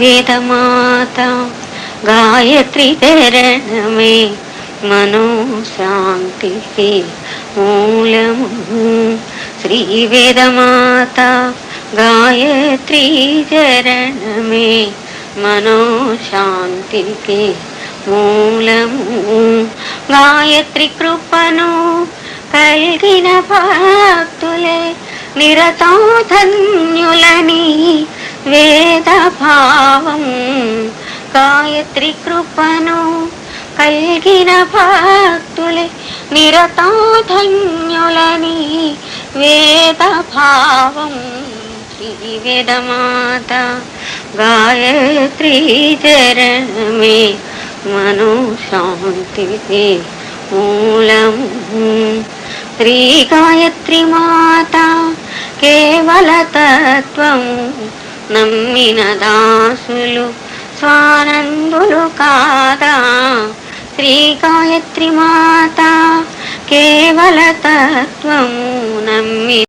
వేదమాత గాయత్రి చరణమే మనోశాంతి మూలము. శ్రీ వేదమాత గాయత్రి చరణమే మనోశాంతికి మూలము. గాయత్రి కృపను కలిగిన భక్త నిరతో ధన్యులని వేద భావం గాయత్రి కృపను కలిగిన భక్తులే నిరతో ధన్యులని వేద భావం శ్రీ వేదమాత గాయత్రి చరణమే మనోశాంతి మూలం. శ్రీ గాయత్రి మాత కేవల తత్వం నమ్మిన దాసులు స్వానందులు కాదా? శ్రీ గాయత్రి మాత కేవల తత్వం నమ్మి